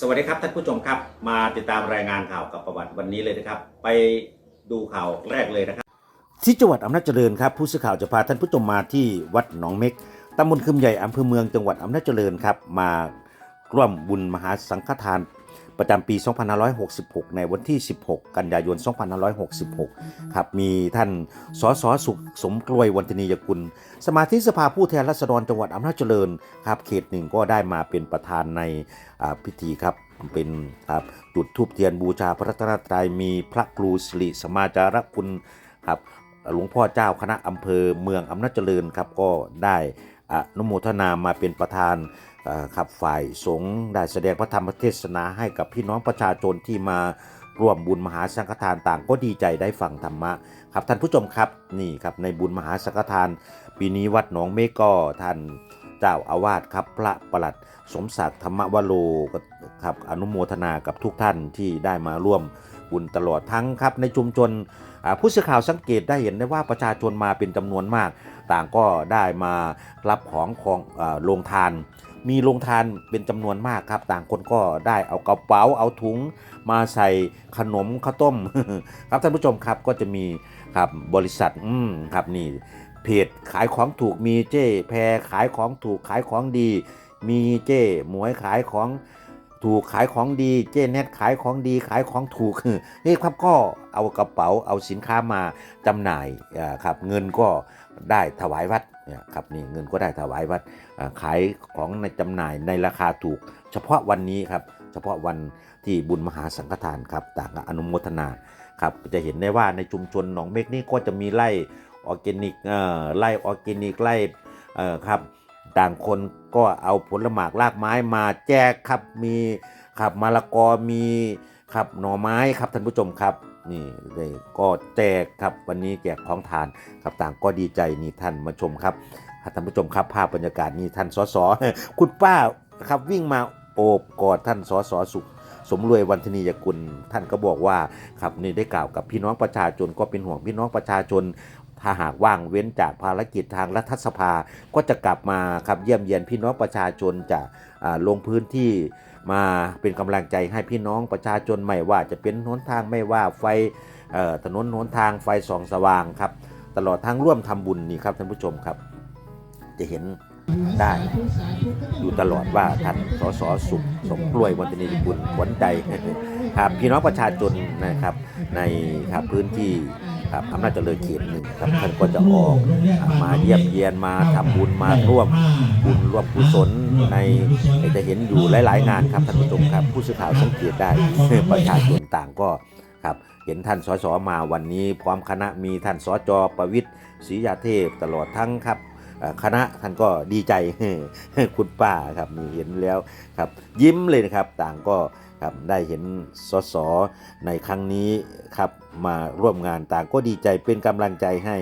สวัสดีครับท่านผู้ชมครับ มาติดตามรายงานข่าวกับประวัติวันนี้เลยนะครับ ไปดูข่าวแรกเลยนะครับ ที่จังหวัดอำนาจเจริญครับ ผู้สื่อข่าวจะพาท่านผู้ชมมาที่วัดหนองเม็กตำบลคึมใหญ่อำเภอเมืองจังหวัดอำนาจเจริญครับ มาร่วมบุญมหาสังฆทาน ประจำปี 2566 ในวันที่ 16 กันยายน 2566 ครับ มีท่าน สส สุขสมกลวยวันธนียกุล สมาชิกสภาผู้แทนราษฎรจังหวัดอำนาจเจริญ ครับ เขตหนึ่งก็ได้มาเป็นประธานในพิธีครับ เป็นครับจุดทูบเทียนบูชาพระรัตนตรัย มีพระครูสิริสมาจารคุณครับ หลวงพ่อเจ้าคณะอำเภอเมืองอำนาจเจริญครับ ก็ได้ อนุโมทนามาเป็นประธานเอ่อครับฝ่ายสงฆ์ได้แสดงพระธรรมเทศนาให้กับพี่น้องประชาชนที่มาร่วมบุญมหาสังฆทานต่างก็ดีใจได้ฟังธรรมะครับท่านผู้ชมครับนี่ครับในบุญมหาสังฆทาน ปีนี้วัดหนองเมฆก็ท่านเจ้าอาวาสครับพระประหลัดสมศักดิ์ธรรมวโรก็ครับอนุโมทนากับทุกท่านที่ได้มาร่วมบุญตลอดทั้งครับในชุมชนผู้สื่อข่าวสังเกตได้เห็นได้ว่าประชาชนมาเป็นจำนวนมาก ต่างก็ได้มารับของของโรงทาน มีโรงทานเป็นจำนวนมากครับ ต่างคนก็ได้เอากระเป๋าเอาถุง มาใส่ขนมข้าวต้ม ครับท่านผู้ชมครับก็จะมีครับบริษัทอืมครับนี่เพจขายของถูกมีเจ้แพรขายของถูกขายของดี มีเจ้หมวยขายของ ถูกขายของดีเจเน็ตขายของดีขายของถูกนี่ครับก็เอากระเป๋าเอาสินค้ามาจำหน่ายครับเงินก็ได้ถวายวัดเนี่ยครับนี่เงินก็ได้ถวายวัดขายของในจำหน่ายในราคาถูก เฉพาะวันนี้ครับเฉพาะวันที่บุญมหาสังฆทานครับต่างก็อนุโมทนาครับจะเห็นได้ว่าในชุมชนหนองเมฆนี่ก็จะมีไร่ออร์แกนิกไร่ออร์แกนิกไร่ครับ ต่างคนก็เอาผลหมากรากไม้มาแจกครับมีครับมะละกอมีครับหน่อไม้ครับท่านผู้ชมครับนี่เลยก็แจกครับวันนี้แจกของทานครับต่างก็ดีใจนี่ท่านมาชมครับท่านผู้ชมครับภาพบรรยากาศนี่ท่านสสคุณป้าครับวิ่งมาโอบกอดท่านสสสุขสมรวยวันธนียกุลท่านก็บอกว่าครับนี่ได้กล่าวกับพี่น้องประชาชนก็เป็นห่วงพี่น้องประชาชน ถ้าหากว่างเว้นจากภารกิจทางรัฐสภา ก็จะกลับมาครับเยี่ยมเยียนพี่น้องประชาชนจะลงพื้นที่มาเป็นกำลังใจให้พี่น้องประชาชนไม่ว่าจะเป็นหนทางไม่ว่าไฟถนนหนทางไฟส่องสว่างครับ ตลอดทั้งร่วมทำบุญนี่ครับท่านผู้ชมครับ จะเห็นได้อยู่ตลอดว่าท่านสสสุขสมกล้วยวันตินีบุญขวัญใจครับพี่น้องประชาชนนะครับในครับพื้นที่ ครับอำนาจเจริญเขตหนึ่งครับท่านก็จะออกมาเยี่ยมเยียนมาทำบุญมาร่วมบุญร่วมกุศลในจะเห็นอยู่หลาย ๆ งานครับท่านผู้ชมครับ ผู้สื่อข่าวสังเกตได้ประชาชนต่างก็ครับเห็นท่านสสมาวันนี้ พร้อมคณะมีท่านสจประวิทย์ศรียาเทพตลอดทั้งครับ คณะท่านก็ดีใจคุณป้าครับนี่เห็นแล้วครับยิ้มเลยนะครับต่างก็ครับได้เห็นสสในครั้งนี้ครับมาร่วมงานต่างก็ดีใจเป็นกำลังใจให้